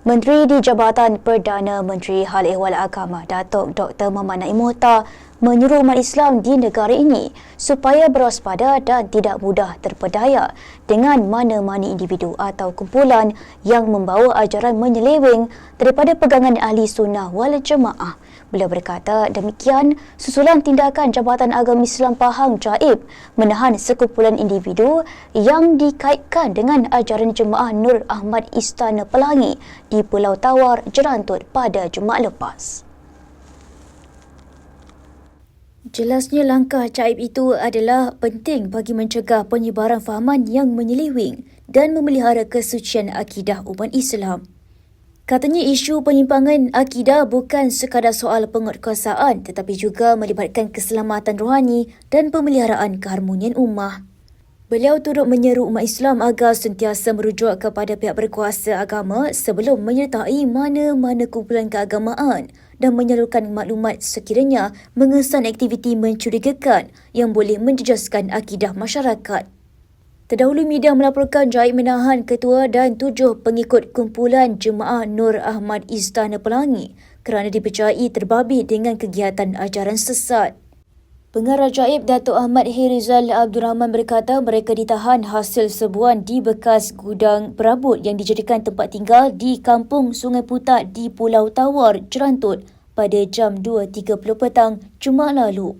Menteri di Jabatan Perdana Menteri Hal Ehwal Agama Datuk Dr. Muhammad Naim Mohtar menyuruh umat Islam di negara ini supaya berwaspada dan tidak mudah terpedaya dengan mana-mana individu atau kumpulan yang membawa ajaran menyeleweng daripada pegangan ahli sunnah wal jemaah Beliau berkata demikian susulan tindakan Jabatan Agama Islam Pahang Jaib menahan sekumpulan individu yang dikaitkan dengan ajaran Jemaah Nur Ahmad Istana Pelangi di Pulau Tawar, Jerantut pada Jumaat lepas. Jelasnya langkah Jaib itu adalah penting bagi mencegah penyebaran fahaman yang menyeliwing dan memelihara kesucian akidah umat Islam. Katanya isu penyimpangan akidah bukan sekadar soal penguatkuasaan tetapi juga melibatkan keselamatan rohani dan pemeliharaan keharmonian ummah. Beliau turut menyeru umat Islam agar sentiasa merujuk kepada pihak berkuasa agama sebelum menyertai mana-mana kumpulan keagamaan dan menyalurkan maklumat sekiranya mengesan aktiviti mencurigakan yang boleh menjejaskan akidah masyarakat. Terdahulu media melaporkan Jaid menahan ketua dan tujuh pengikut kumpulan Jemaah Nur Ahmad Istana Pelangi kerana dipercayai terbabit dengan kegiatan ajaran sesat. Pengarah Jaib Datuk Ahmad Hirizal Abdul Rahman berkata mereka ditahan hasil sebuan di bekas gudang perabot yang dijadikan tempat tinggal di Kampung Sungai Putat di Pulau Tawar, Jerantut pada jam 2.30 petang Jumaat lalu.